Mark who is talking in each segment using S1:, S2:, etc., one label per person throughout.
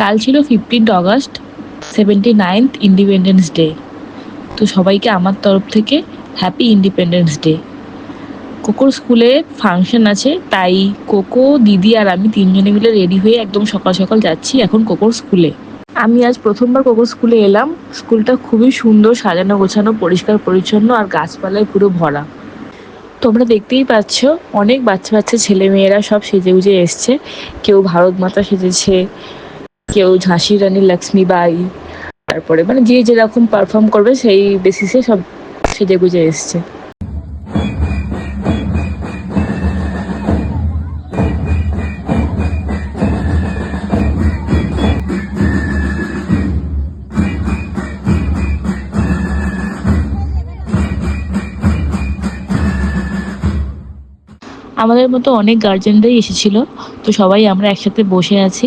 S1: কাল ছিল fifteenth August seventy ninth independence day তো সবাইকে আমার তরফ থেকে হ্যাপি ইন্ডিপেন্ডেন্স ডে কোকোর স্কুলে ফাংশন আছে, তাই কোকো, দিদি আর আমি তিনজনে মিলে রেডি হয়ে একদম সকাল সকাল যাচ্ছি এখন কোকোর স্কুলে। আমি আজ প্রথমবার কোকোর স্কুলে এলাম। স্কুলটা খুবই সুন্দর, সাজানো, গোছানো, পরিষ্কার, পরিচ্ছন্ন আর গাছপালায় পুরো ভরা। তোমরা দেখতেই পাচ্ছ, অনেক বাচ্চা বাচ্চা ছেলে মেয়েরা সব সেজে গুজে এসছে। কেউ ভারত মাতা সেজেছে কেউ ঝাঁসি রানী লক্ষ্মীবাই তারপরে মানে যে যেরকম পারফর্ম করবে সেই বেসিসে সব সেজে গুজে এসছে। আমাদের মতো অনেক গার্জেনরাই এসেছিল, তো সবাই আমরা একসাথে বসে আছি।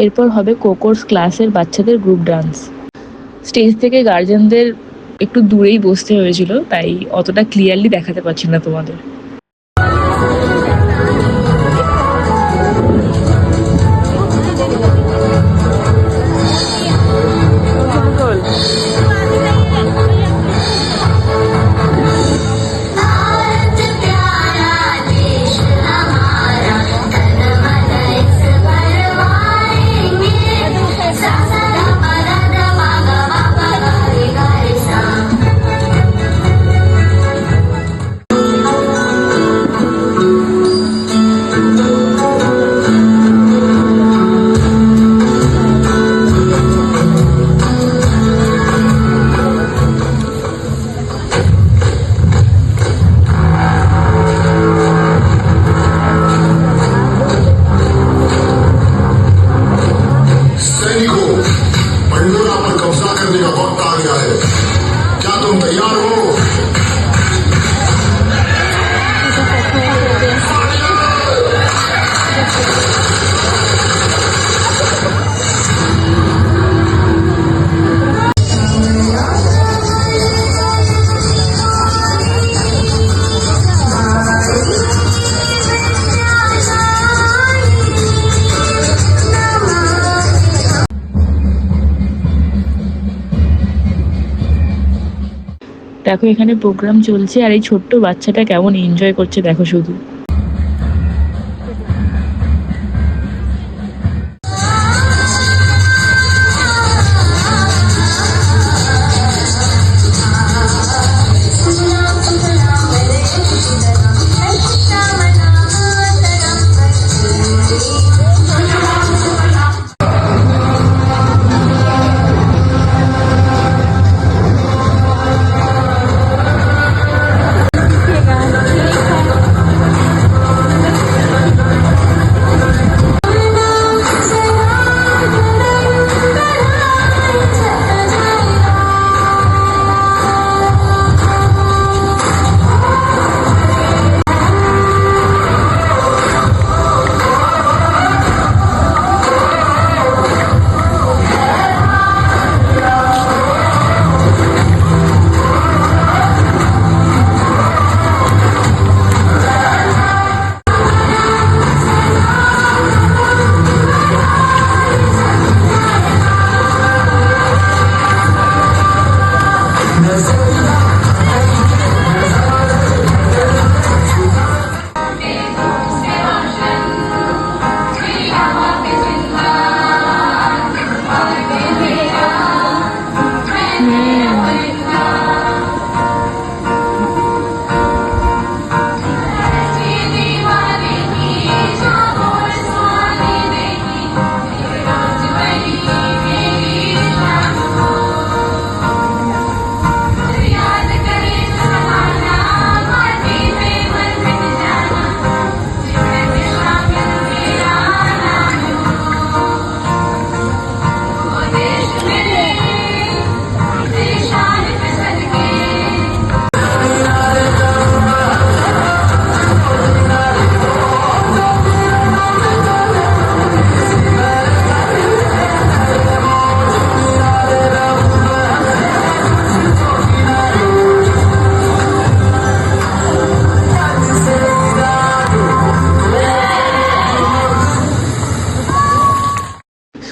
S1: এরপর হবে কোকোর্স ক্লাসের বাচ্চাদের গ্রুপ ডান্স স্টেজ থেকে গার্জেনদের একটু দূরেই বসতে হয়েছিল, তাই অতটা ক্লিয়ারলি দেখাতে পারছি না তোমাদের। দেখো এখানে প্রোগ্রাম চলছে আর এই ছোট্ট বাচ্চাটা কেমন এনজয় করছে দেখো শুধু।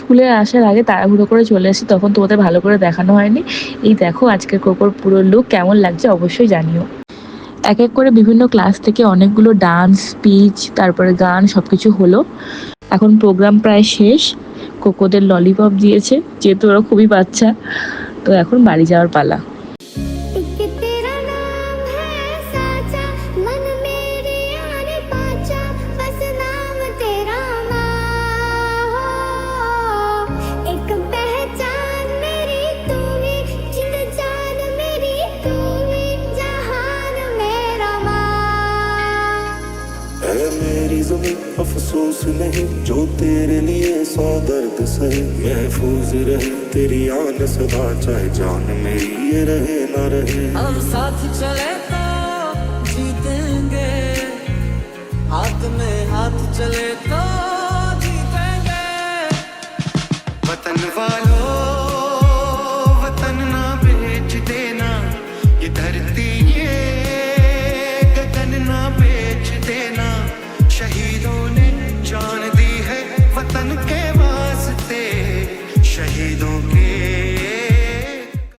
S1: স্কুলে আসার আগে তাড়াহুড়ো করে চলে আসি, তখন তোমাদের ভালো করে দেখানো হয়নি। এই দেখো আজকের কোকোর পুরো লুক কেমন লাগছে অবশ্যই জানিও। এক এক করে বিভিন্ন ক্লাস থেকে অনেকগুলো ডান্স স্পিচ তারপরে গান সব কিছু হলো। এখন প্রোগ্রাম প্রায় শেষ। কোকোদের ললিপপ দিয়েছে, যেহেতু ওরা খুবই বাচ্চা। তো এখন বাড়ি যাওয়ার পালা।
S2: कभी अफसोस नहीं जो तेरे लिए सौ दर्द सही। महफूज रहे तेरी आन सदा चाहे जान मेरी ये रहे ना रहे।
S3: हम साथ चले तो जीतेंगे। हाथ में हाथ चले तो जीतेंगे।
S2: वतन वालों वतन ना बेच देना। ये धरती